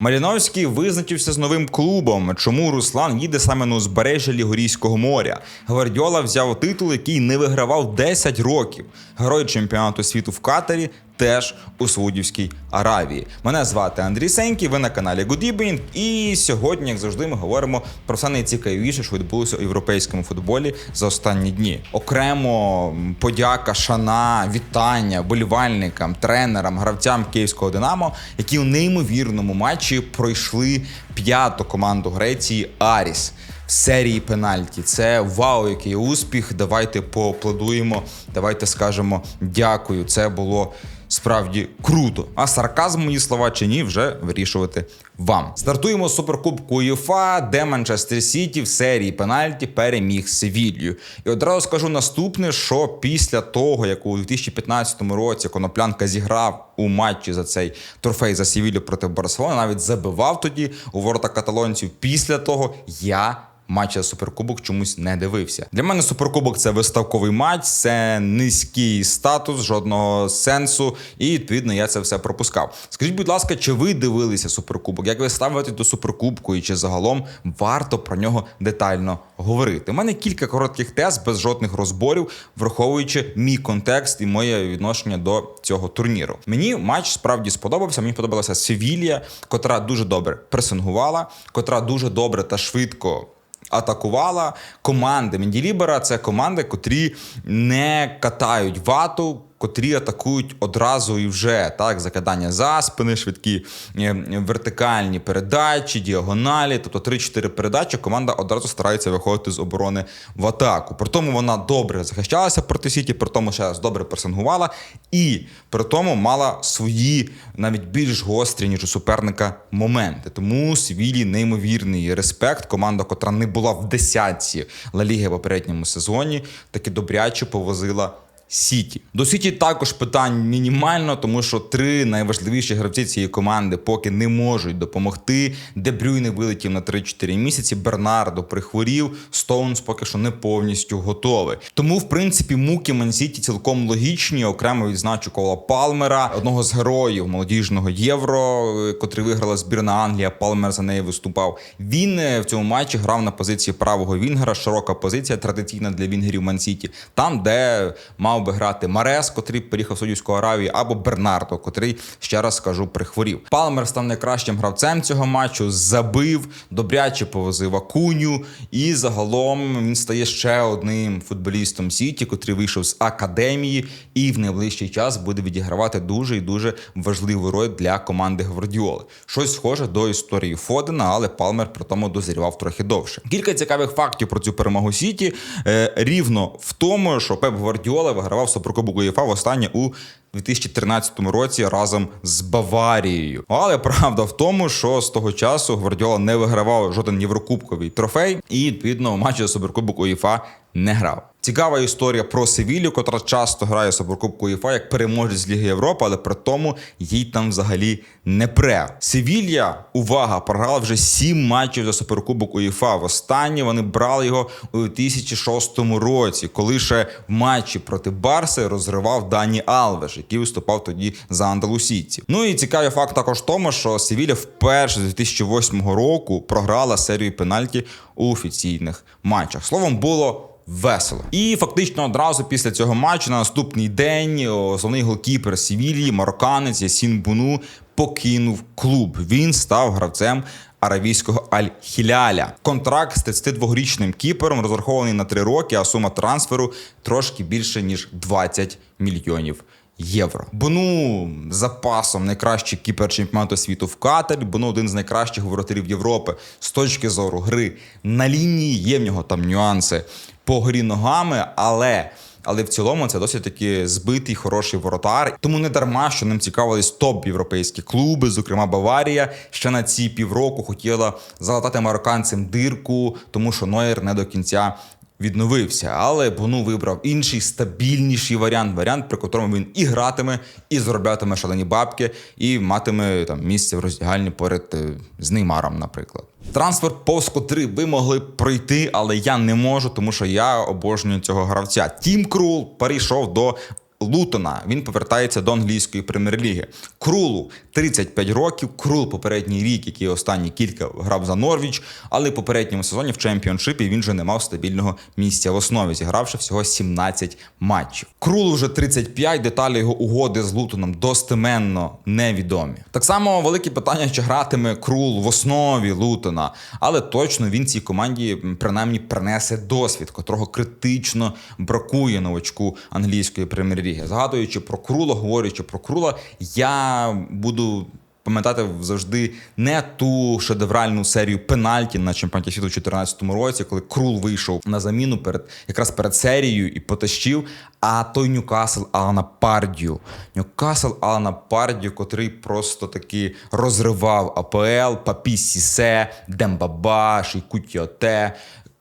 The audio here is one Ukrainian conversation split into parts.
Маліновський визначився з новим клубом. Чому Руслан їде саме на узбережжя Лігорійського моря? Гвардіола взяв титул, який не вигравав 10 років. Герой чемпіонату світу в Катарі теж у Саудівській Аравії. Мене звати Андрій Сенький, ви на каналі Good Evening. І сьогодні, як завжди, ми говоримо про все найцікавіше, що відбулося у європейському футболі за останні дні. Окремо подяка, шана, вітання болівальникам, тренерам, гравцям київського Динамо, які у неймовірному матчі пройшли п'яту команду Греції Аріс. Серії пенальті це вау, який успіх. Давайте поаплодуємо, давайте скажемо дякую. Це було справді круто. А сарказм мої слова чи ні, вже вирішувати вам. Стартуємо з суперкубку УЄФА, де Манчестер Сіті в серії пенальті переміг Севілью. І одразу скажу наступне: що після того, як у 2015 році Коноплянка зіграв у матчі за цей трофей за Севілью проти Барселони, навіть забивав тоді у ворота каталонців. Після того я матч за суперкубок чомусь не дивився. Для мене суперкубок це виставковий матч, це низький статус, жодного сенсу, і відповідно я це все пропускав. Скажіть, будь ласка, чи ви дивилися суперкубок? Як ви ставите до суперкубку, і чи загалом варто про нього детально говорити? У мене кілька коротких тез без жодних розборів, враховуючи мій контекст і моє відношення до цього турніру. Мені матч справді сподобався. Мені подобалася Севілія, котра дуже добре пресингувала, котра дуже добре та швидко. Атакувала команди Менділібера. Це команди, котрі не катають вату, котрі атакують одразу і вже так. Закидання за спини, швидкі е, вертикальні передачі, діагоналі. Тобто 3-4 передачі. Команда одразу старається виходити з оборони в атаку. При тому вона добре захищалася проти Сіті, при тому ще раз добре пресингувала і при тому мала свої навіть більш гострі ніж у суперника моменти. Тому Свілі неймовірний респект. Команда, котра не була в десятці Ла Ліги в попередньому сезоні, таки добряче повозила. Сіті до Сіті також питань мінімально, тому що три найважливіші гравці цієї команди поки не можуть допомогти. Дебрюйне вилетів на 3-4 місяці. Бернардо прихворів. Стоунс поки що не повністю готовий. Тому, в принципі, муки Мансіті цілком логічні. Окремо відзначу Кола Палмера, одного з героїв молодіжного євро, котрий виграла збірна Англія. Палмер за неї виступав. Він е, в цьому матчі грав на позиції правого вінгера. Широка позиція традиційна для вінгерів Мансіті. Там, де мав би грати Марес, котрий переїхав в Саудівську Аравію, або Бернардо, котрий ще раз скажу прихворів. Палмер став найкращим гравцем цього матчу. Забив, добряче повозив Акуню, і загалом він стає ще одним футболістом Сіті, котрий вийшов з академії, і в найближчий час буде відігравати дуже і дуже важливу роль для команди Гвардіоли. Щось схоже до історії Фодена, але Палмер при тому дозрівав трохи довше. Кілька цікавих фактів про цю перемогу Сіті е, рівно в тому, що Пеп Гвардіола вигравав Суперкубок УЄФА востаннє у 2013 році разом з Баварією. Але правда в тому, що з того часу Гвардіола не вигравав жоден єврокубковий трофей, і відповідно матчі за Суперкубок УЄФА не грав. Цікава історія про Севілью, котра часто грає Суперкубку УЄФА як переможець Ліги Європи, але при тому їй там взагалі не пре. Севілья, увага, програла вже сім матчів за Суперкубок УЄФА. Востаннє вони брали його у 2006 році, коли ще в матчі проти Барси розривав Дані Алвеш, який виступав тоді за андалусійців. Ну і цікавий факт також в тому, що Севілля вперше з 2008 року програла серію пенальті у офіційних матчах. Словом, було. Весело. І фактично одразу після цього матчу на наступний день основний голкіпер Сівілії, марокканець Ясін Буну покинув клуб. Він став гравцем аравійського Аль-Хіляля. Контракт з 32-річним кіпером розрахований на 3 роки, а сума трансферу трошки більше ніж 20 мільйонів. Євро. Бону запасом найкращий кіпер чемпіонату світу в Катарі. Бону один з найкращих воротарів Європи з точки зору гри на лінії. Є в нього там нюанси по грі ногами, але. Але в цілому це досить таки збитий хороший воротар. Тому не дарма, що ним цікавились топ європейські клуби, зокрема Баварія. Ще на ці півроку хотіла залатати марокканцям дирку, тому що Нойер не до кінця відновився. Але Бону вибрав інший стабільніший варіант, варіант, при котрому він і гратиме, і зароблятиме шалені бабки, і матиме там місце в роздягальні поряд е, з Неймаром, наприклад. Трансфер повз котрий ви могли пройти, але я не можу, тому що я обожнюю цього гравця. Тім Крул перейшов до Лутона. Він повертається до англійської прем'єр-ліги. Крулу 35 років. Крул попередній рік, який останні кілька грав за Норвіч, але в попередньому сезоні в чемпіоншипі він вже не мав стабільного місця в основі, зігравши всього 17 матчів. Крулу вже 35, деталі його угоди з Лутоном достеменно невідомі. Так само велике питання, чи гратиме Крул в основі Лутона, але точно він цій команді принаймні принесе досвід, котрого критично бракує новачку англійської прем'єр-ліги. Згадуючи про Крула, говорячи про Крула, я буду. Пам'ятати завжди не ту шедевральну серію пенальті на чемпіонаті світу у 2014 році, коли Крул вийшов на заміну перед якраз перед серією і потащив. А той Ньюкасл Алана Пардію. Ньюкасл Алана Пардію, котрий просто таки розривав АПЛ, Папі Сісе, Дембаба, Шейку Тіоте,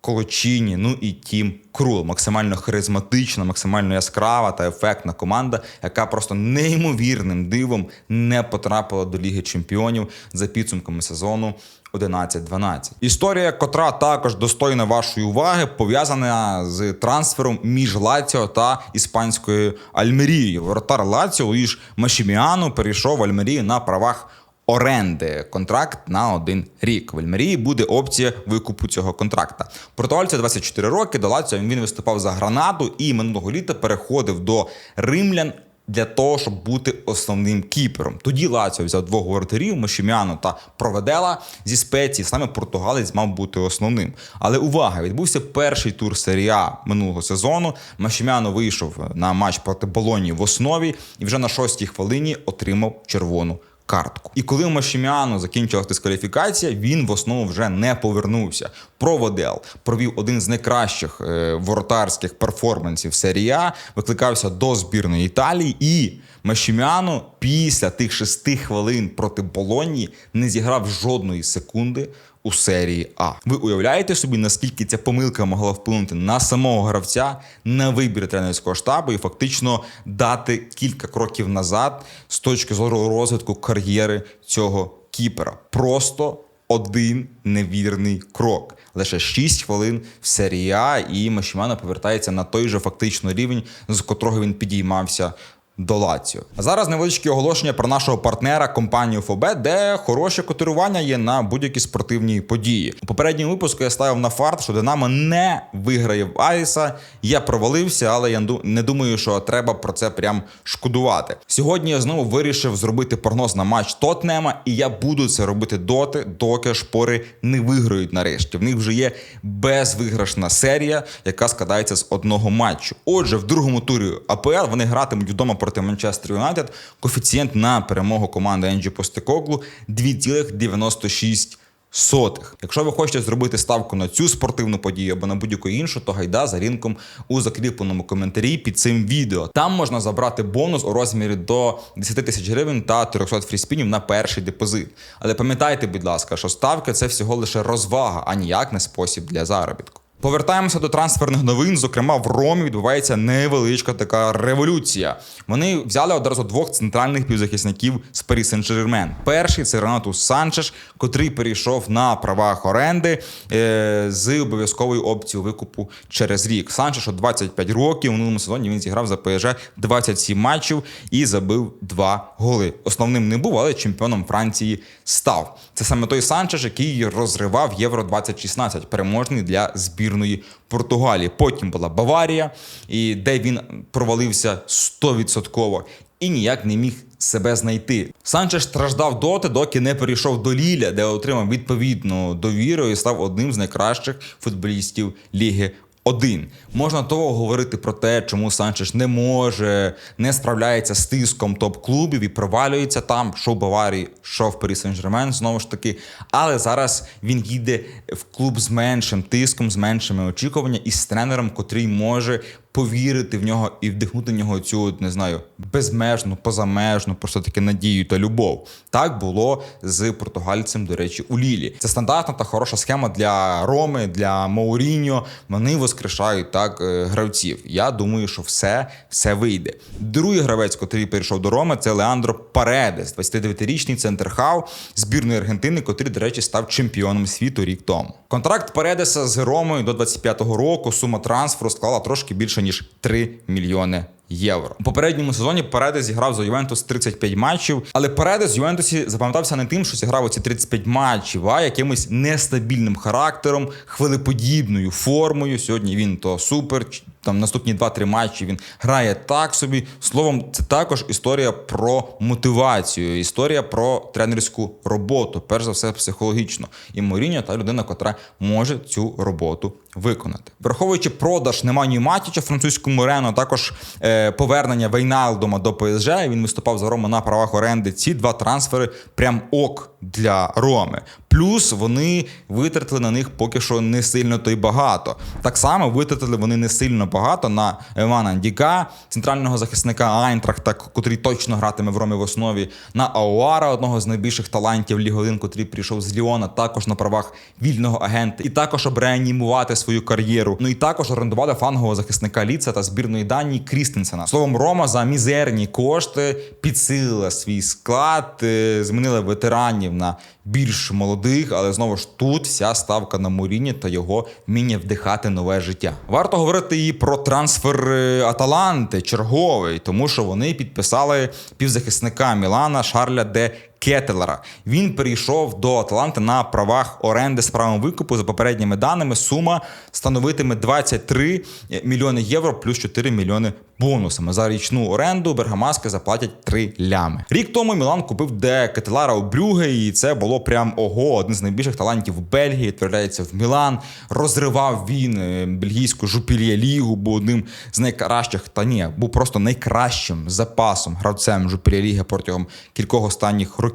Колочині, ну і Тім Крул. Максимально харизматична, максимально яскрава та ефектна команда, яка просто неймовірним дивом не потрапила до Ліги Чемпіонів за підсумками сезону 11-12. Історія, котра також достойна вашої уваги, пов'язана з трансфером між Лаціо та іспанською Альмерією. Воротар Лаціо Луїш Машіміану перейшов в Альмерію на правах оренди контракт на один рік. В Альмерії буде опція викупу цього контракта. Португальцю 24 роки. До Лаціо він виступав за гранату і минулого літа переходив до римлян. Для того щоб бути основним кіпером, тоді Лаціо взяв двох воротарів Мошімяну та Проведела зі спеції. Саме португалець мав бути основним. Але увага! Відбувся перший тур серії А минулого сезону. Машімяно вийшов на матч проти Болоні в основі і вже на шостій хвилині отримав червону картку. І коли Машіміано закінчилась дискваліфікація, він в основу вже не повернувся. Проводел провів один з найкращих е, воротарських перформансів серії А, викликався до збірної Італії, і Машіміану після тих шести хвилин проти Болонії не зіграв жодної секунди. У серії А. Ви уявляєте собі, наскільки ця помилка могла вплинути на самого гравця, на вибір тренерського штабу і фактично дати кілька кроків назад з точки зору розвитку кар'єри цього кіпера. Просто один невірний крок. Лише 6 хвилин в серії А, і Машімано повертається на той же фактично рівень, з котрого він підіймався до Лаціо. А зараз невеличке оголошення про нашого партнера компанію ФОБ, де хороше котирування є на будь-які спортивні події. У попередньому випуску я ставив на фарт, що Динамо не виграє в Айса. Я провалився, але я не думаю, що треба про це прям шкодувати. Сьогодні я знову вирішив зробити прогноз на матч Тотнема, і я буду це робити доти, доки шпори не виграють нарешті. В них вже є безвиграшна серія, яка складається з одного матчу. Отже, в другому турі АПЛ вони гратимуть вдома проти Манчестер Юнайтед. Коефіцієнт на перемогу команди Енджі Постекоглу 2,96. Сотих. Якщо ви хочете зробити ставку на цю спортивну подію або на будь-яку іншу, то гайда за лінком у закріпленому коментарі під цим відео. Там можна забрати бонус у розмірі до 10 тисяч гривень та 300 фріспінів на перший депозит. Але пам'ятайте, будь ласка, що ставки це всього лише розвага, а ніяк не спосіб для заробітку. Повертаємося до трансферних новин. Зокрема, в Ромі відбувається невеличка така революція. Вони взяли одразу двох центральних півзахисників з Парі Сен-Жермен. Перший це Ренатус Санчеш, котрий перейшов на правах оренди е, з обов'язковою опцією викупу через рік. Санчешу 25 років. У минулому сезоні він зіграв за ПСЖ 27 матчів і забив 2 голи. Основним не був, але чемпіоном Франції став. Це саме той Санчеш, який розривав Євро 2016, переможний для збірної Португалії. Потім була Баварія, і де він провалився 100% і ніяк не міг себе знайти. Санчеш страждав доти, доки не перейшов до Ліля, де отримав відповідну довіру і став одним з найкращих футболістів Ліги. Один можна того говорити про те, чому Санчеш не може, не справляється з тиском топ-клубів і провалюється там, що в Баварії, що в Парі Сен-Жермен, знову ж таки. Але зараз він їде в клуб з меншим тиском, з меншими очікуваннями і з тренером, котрий може повірити в нього і вдихнути в нього цю не знаю безмежну, позамежну, просто таки надію та любов. Так було з португальцем, до речі, у Лілі. Це стандартна та хороша схема для Роми, для Мауріньо. Вони воскрешають так е, гравців. Я думаю, що все, все вийде. Другий гравець, котрий перейшов до Роми, це Леандро Паредес, 29-річний центр хав збірної Аргентини, котрий, до речі, став чемпіоном світу рік тому. Контракт Паредеса з Ромою до 25-го року. Сума трансферу склала трошки більше ніж 3 мільйони євро. У попередньому сезоні Паредес зіграв за Ювентус 35 матчів, але Паредес в Ювентусі запам'ятався не тим, що зіграв оці 35 матчів, а якимось нестабільним характером, хвилеподібною формою. Сьогодні він то супер. Там наступні 2-3 матчі він грає так собі. Словом, це також історія про мотивацію, історія про тренерську роботу, перш за все психологічно. І Моріньо та людина, котра може цю роботу виконати. Враховуючи продаж Неманію Матіча французькому Рено, також е, повернення Вейналдома до ПСЖ. Він виступав за Рому на правах оренди. Ці два трансфери прям ок для Роми. Плюс вони витратили на них поки що не сильно то й багато. Так само витратили вони не сильно багато на Евана Діка, центрального захисника Айнтрахта, котрий точно гратиме в Ромі в основі, на Ауара, одного з найбільших талантів Ліги 1, котрий прийшов з Ліона, також на правах вільного агента, і також щоб реанімувати свою кар'єру. Ну і також орендували фангового захисника Ліца та збірної Данії Крістенсена. Словом, Рома за мізерні кошти підсилила свій склад, е, змінила ветеранів на більш молодих, але знову ж тут вся ставка на Муріні та його вміння вдихати нове життя. Варто говорити і про трансфер е, Аталанти черговий, тому що вони підписали півзахисника Мілана Шарля де Кетелера. Він перейшов до Аталанти на правах оренди з правом викупу. За попередніми даними, сума становитиме 23 мільйони євро плюс 4 мільйони бонусами. За річну оренду Бергамаски заплатять 3 лями. Рік тому Мілан купив де Кетелара у Брюге, і це було прям ого, один з найбільших талантів в Бельгії. Відправляється в Мілан. Розривав він е, бельгійську жупільє лігу, був одним з найкращих, та ні, був просто найкращим запасом гравцем жупільє ліги протягом кількох останніх років.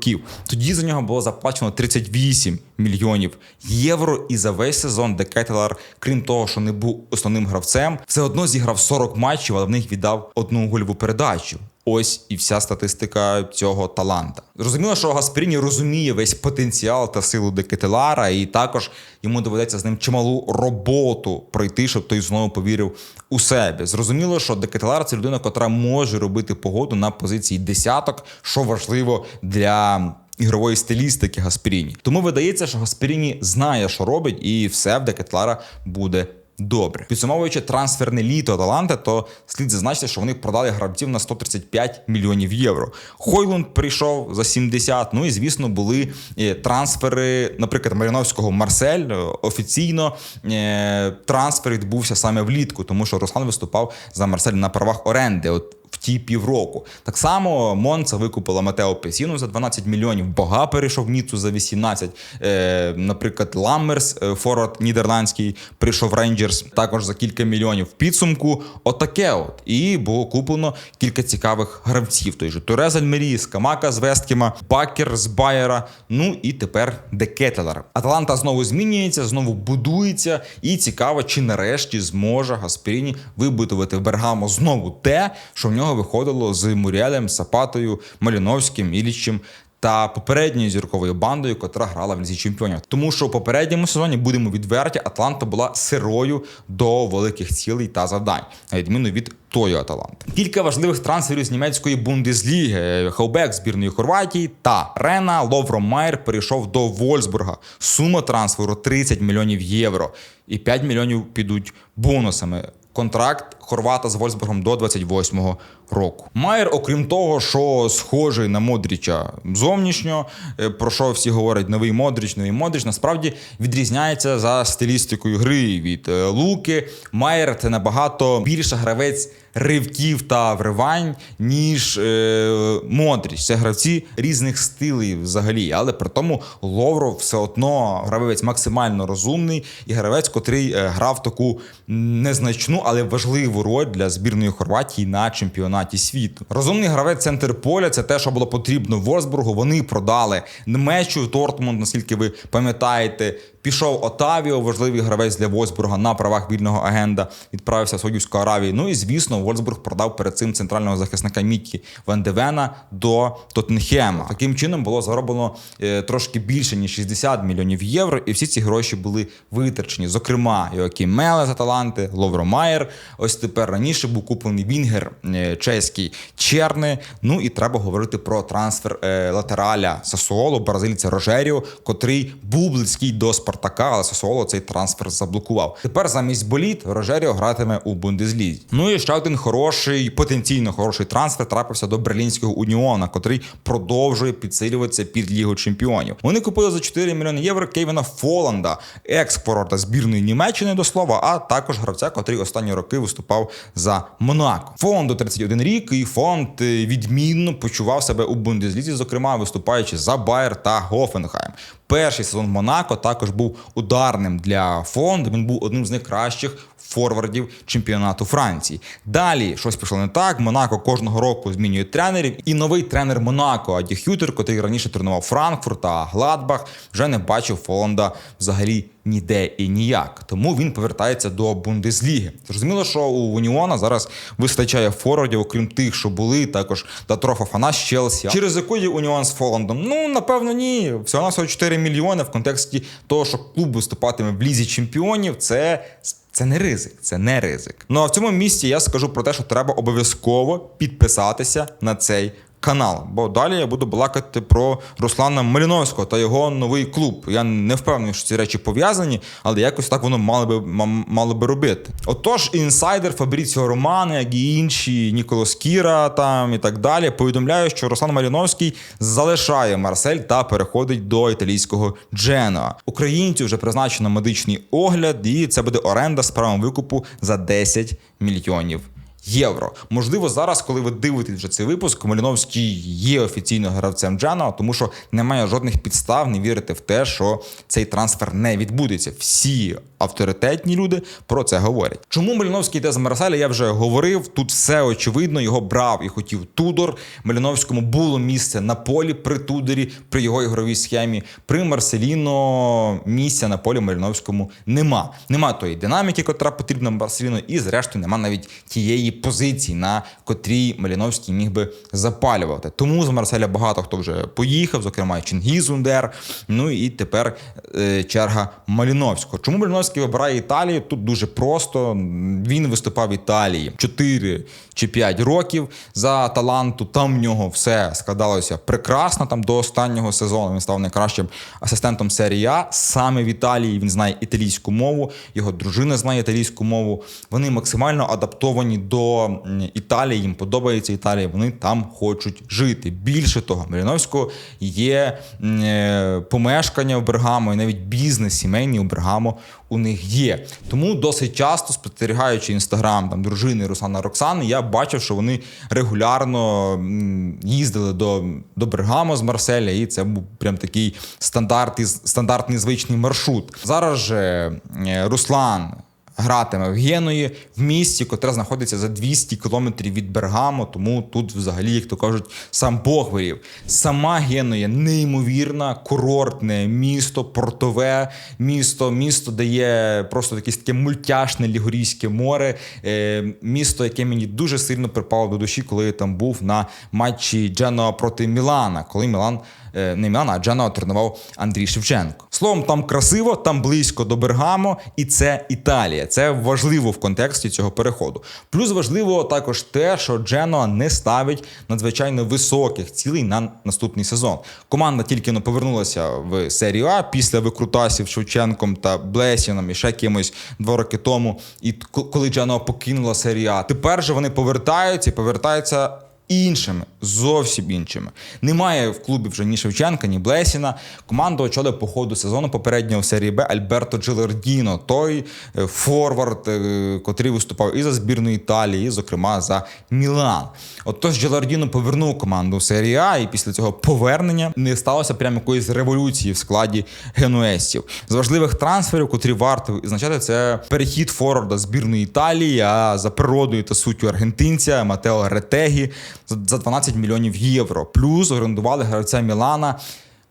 Тоді за нього було заплачено 38 мільйонів євро. І за весь сезон де Кетелар, крім того, що не був основним гравцем, все одно зіграв 40 матчів, але в них віддав одну гольову передачу. Ось і вся статистика цього таланта. Зрозуміло, що Гасперіні розуміє весь потенціал та силу Декетелара, і також йому доведеться з ним чималу роботу пройти, щоб той знову повірив у себе. Зрозуміло, що Декетелар це людина, котра може робити погоду на позиції десяток, що важливо для. Ігрової стилістики Гасперіні. Тому видається, що Гасперіні знає, що робить, і все в Декетлара буде добре. Підсумовуючи трансферне літо Аталанта, то слід зазначити, що вони продали гравців на 135 мільйонів євро. Хойлунд прийшов за 70. Ну і звісно, були е, трансфери, наприклад, Маріновського Марсель. Е, Офіційно е, трансфер відбувся саме влітку, тому що Руслан виступав за Марсель на правах оренди. От в ті півроку. Так само Монца викупила Матео Песіну за 12 мільйонів. Бога перейшов Ніцу за 18. Е, наприклад, Ламмерс, е, форвард нідерландський, прийшов Рейнджерс також за кілька мільйонів. В підсумку отаке от. І було куплено кілька цікавих гравців. Той же Турез Альмері, Скамака з Весткіма, Бакер з Байера. Ну і тепер Декетелер. Аталанта знову змінюється, знову будується. І цікаво, чи нарешті зможе Гасперіні вибудувати в Бергамо знову те, що в нього виходило з Муріелем, Сапатою, Маліновським, Ілічем. Та попередньою зірковою бандою, котра грала в лізі чемпіонів, тому що у попередньому сезоні будемо відверті, Атланта була сирою до великих цілей та завдань, на відміну від тої Аталанти. Кілька важливих трансферів з німецької бундесліги. Хелбек збірної Хорватії та Рена Ловро Майер перейшов до Вольсбурга. Сума трансферу 30 мільйонів євро, і 5 мільйонів підуть бонусами. Контракт Хорвата з Вольсбургом до 28-го року. Майер, окрім того, що схожий на Модріча зовнішньо, е, про що всі говорять новий Модріч, новий Модріч, насправді відрізняється за стилістикою гри від е, Луки. Майер це набагато більше гравець ривків та вривань, ніж е, Модріч. Це гравці різних стилів взагалі, але при тому Ловро все одно гравець максимально розумний і гравець, котрий е, грав таку незначну, але важливу роль для збірної Хорватії на чемпіонаті світу. Розумний гравець центр поля це те, що було потрібно Ворсбургу. Вони продали Немечу Тортмунд, наскільки ви пам'ятаєте. Пішов Отавіо, важливий гравець для Вольсбурга на правах вільного агента, відправився в Саудівську Аравію. Ну і звісно, Вольсбург продав перед цим центрального захисника Міккі Вандевена до Тоттенхема. Таким чином було зароблено е, трошки більше ніж 60 мільйонів євро, і всі ці гроші були витрачені. Зокрема, Йоакім Меле з Аталанти, Ловро Майер, ось тепер раніше був куплений Вінгер е, чеський Черни. Ну і треба говорити про трансфер е, латераля Сасуоло, бразильця Рожеріо, котрий був близький до Спартака, але Сасуоло цей трансфер заблокував. Тепер замість боліт Рожеріо гратиме у Бундеслізі. Ну і ще один хороший, потенційно хороший трансфер трапився до берлінського уніона, котрий продовжує підсилюватися під Лігу Чемпіонів. Вони купили за 4 мільйони євро Кевіна Фоланда, експорта збірної Німеччини до слова, а також гравця, котрий останні роки виступав за Монако. Фонду 31 рік, і фонд е, відмінно почував себе у Бундеслізі, зокрема виступаючи за Байер та Гофенхайм. Перший сезон Монако також був ударним для фонду. Він був одним з найкращих форвардів чемпіонату Франції. Далі щось пішло не так. Монако кожного року змінює тренерів, і новий тренер Монако Аді Хютер, який раніше тренував Франкфурт та Гладбах, вже не бачив Фоланда взагалі ніде і ніяк. Тому він повертається до Бундесліги. Зрозуміло, що у Уніона зараз вистачає форвардів, окрім тих, що були, також Датрофа Фана з Челсі. Чи ризикує Уніон з Фоландом? Ну напевно, ні. Всього на 4 мільйони в контексті того, що клуб виступатиме в лізі чемпіонів. Це це не ризик, це не ризик. Ну а в цьому місці я скажу про те, що треба обов'язково підписатися на цей канал. Бо далі я буду балакати про Руслана Маліновського та його новий клуб. Я не впевнений, що ці речі пов'язані, але якось так воно мало би мало би робити. Отож, інсайдер Фабріціо Романи, як і інші Ніколос Кіра там і так далі, повідомляє, що Руслан Маліновський залишає Марсель та переходить до італійського Джена. Українцю вже призначено медичний огляд, і це буде оренда з правом викупу за 10 мільйонів євро. Можливо, зараз, коли ви дивитесь вже цей випуск, Маліновський є офіційно гравцем Джана, тому що немає жодних підстав не вірити в те, що цей трансфер не відбудеться. Всі авторитетні люди про це говорять. Чому Маліновський йде з Марселя? Я вже говорив. Тут все очевидно. Його брав і хотів Тудор. Маліновському було місце на полі при Тудорі, при його ігровій схемі. При Марселіно місця на полі Маліновському нема. Нема тої динаміки, котра потрібна Марселіно, і зрештою нема навіть тієї позиції, на котрій Маліновський міг би запалювати. Тому з Марселя багато хто вже поїхав, зокрема Чингіз Ундер. Ну і тепер е, черга Маліновського. Чому Маліновський вибирає Італію? Тут дуже просто. Він виступав в Італії 4 чи 5 років за таланту. Там в нього все складалося прекрасно. Там до останнього сезону він став найкращим асистентом серії А. Саме в Італії він знає італійську мову, його дружина знає італійську мову. Вони максимально адаптовані до Італії, їм подобається Італія, вони там хочуть жити. Більше того, Маліновського є е, помешкання в Бергамо, і навіть бізнес сімейний у Бергамо у них є. Тому досить часто, спостерігаючи інстаграм там дружини Руслана Роксани, я бачив, що вони регулярно їздили до до Бергамо з Марселя, і це був прям такий стандартний, стандартний звичний маршрут. Зараз же е, Руслан гратиме в Геної в місті, котре знаходиться за 200 кілометрів від Бергамо. Тому тут, взагалі, як то кажуть, сам Бог вирів. Сама Геноя неймовірна, курортне місто, портове місто, місто, де є просто якесь таке мультяшне лігорійське море. Е, місто, яке мені дуже сильно припало до душі, коли я там був на матчі Дженоа проти Мілана, коли Мілан. Е, не Мілана, а Джана тренував Андрій Шевченко. Словом, там красиво, там близько до Бергамо, і це Італія. Це важливо в контексті цього переходу. Плюс важливо також те, що Дженоа не ставить надзвичайно високих цілей на наступний сезон. Команда тільки повернулася в серію А після викрутасів Шевченком та Блесіном і ще кимось два роки тому. І коли Дженоа покинула серію А, тепер же вони повертаються і повертаються іншими, зовсім іншими. Немає в клубі вже ні Шевченка, ні Блесіна. Команду очолив по ходу сезону попереднього в серії Б Альберто Джилардіно, той е, форвард, е, котрий виступав і за збірну Італії, і, зокрема за Мілан. Отож, Джилардіно повернув команду в серії А, і після цього повернення не сталося прямо якоїсь революції в складі генуестів. З важливих трансферів, котрі варто відзначати, це перехід форварда збірної Італії, а за природою та суттю аргентинця Матео Ретегі за 12 мільйонів євро. Плюс орендували гравця Мілана.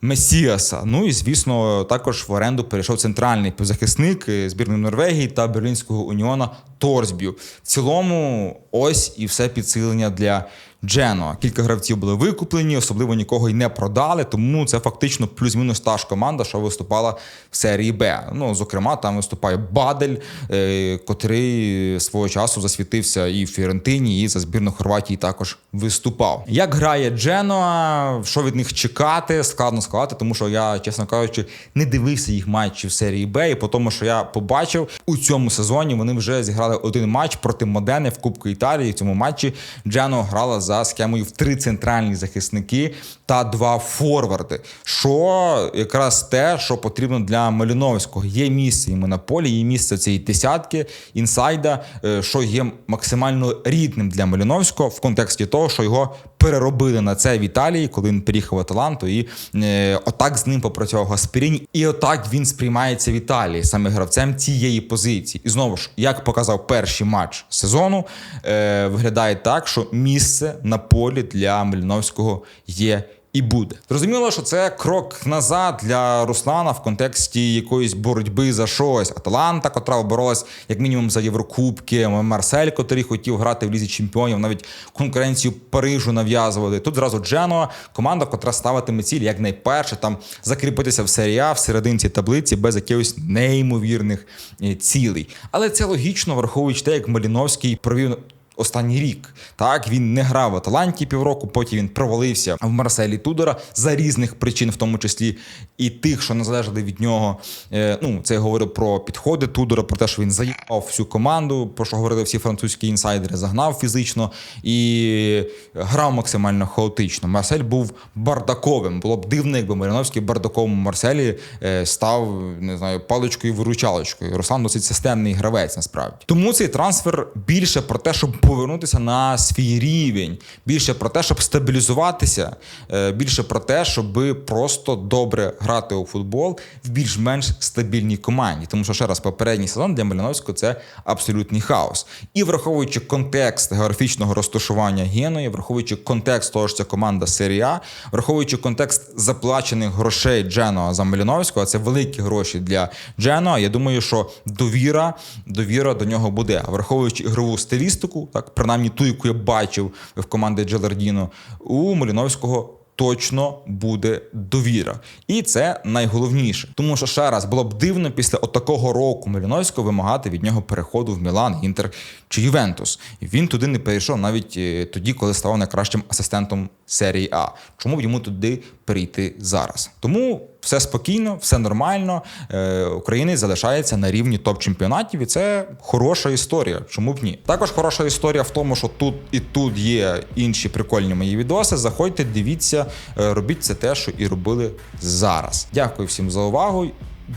Месіаса. Ну і звісно, також в оренду перейшов центральний півзахисник збірної Норвегії та Берлінського уніона Торсбю. В цілому, ось і все підсилення для Джено. Кілька гравців були викуплені, особливо нікого й не продали. Тому це фактично плюс-мінус та ж команда, що виступала в серії Б. Ну, зокрема, там виступає Бадель, е, котрий свого часу засвітився і в Фіорентині, і за збірну Хорватії також виступав. Як грає Джено, що від них чекати, складно сказати, тому що я, чесно кажучи, не дивився їх матчі в серії Б, і по тому, що я побачив у цьому сезоні, вони вже зіграли один матч проти Модени в Кубку Італії. В цьому матчі Джено грала за схемою в три центральні захисники та два форварди. Що якраз те, що потрібно для Маліновського. Є місце йому на полі, є місце цієї десятки інсайда, е, що є максимально рідним для Маліновського в контексті того, що його переробили на це в Італії, коли він переїхав в Аталанту, і е, отак з ним попрацював Гасперіні, і отак він сприймається в Італії саме гравцем цієї позиції. І знову ж, як показав перший матч сезону, е, виглядає так, що місце на полі для Маліновського є. І буде зрозуміло, що це крок назад для Руслана в контексті якоїсь боротьби за щось. Аталанта, котра боролась як мінімум за Єврокубки, Марсель, котрий хотів грати в лізі чемпіонів, навіть конкуренцію Парижу нав'язували. Тут зразу Дженуа, команда, котра ставитиме ціль як найперше там закріпитися в серії в серединці таблиці без якихось неймовірних е, цілей. Але це логічно, враховуючи те, як Маліновський провів останній рік. Так він не грав в Аталанті півроку, потім він провалився в Марселі Тудора за різних причин, в тому числі і тих, що не залежали від нього. Е, ну, це я говорив про підходи Тудора, про те, що він заїхав всю команду, про що говорили всі французькі інсайдери, загнав фізично і грав максимально хаотично. Марсель був бардаковим. Було б дивно, якби Маріновський бардаковому Марселі е, став не знаю паличкою виручалочкою. Руслан досить системний гравець насправді. Тому цей трансфер більше про те, щоб повернутися на свій рівень, більше про те, щоб стабілізуватися, е, більше про те, щоб просто добре грати у футбол в більш-менш стабільній команді. Тому що ще раз попередній сезон для Маліновського це абсолютний хаос. І враховуючи контекст географічного розташування Геної, враховуючи контекст того, що це команда серія, враховуючи контекст заплачених грошей Дженоа за Маліновського, це великі гроші для Дженоа. Я думаю, що довіра, довіра до нього буде. Враховуючи ігрову стилістику, так принаймні ту, яку я бачив в команди Джелардіно, у Маліновського. Точно буде довіра, і це найголовніше, тому що ще раз було б дивно після отакого року Маліновського вимагати від нього переходу в Мілан, Інтер чи Ювентус. Він туди не перейшов навіть е, тоді, коли став найкращим асистентом серії А. Чому б йому туди перейти зараз? Тому все спокійно, все нормально. Е, Українець залишається на рівні топ-чемпіонатів, і це хороша історія. Чому б ні? Також хороша історія в тому, що тут і тут є інші прикольні мої відоси. Заходьте, дивіться, е, робіть це те, що і робили зараз. Дякую всім за увагу.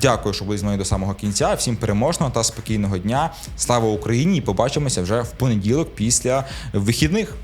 Дякую, що були з мною до самого кінця. Всім переможного та спокійного дня. Слава Україні! І побачимося вже в понеділок після вихідних.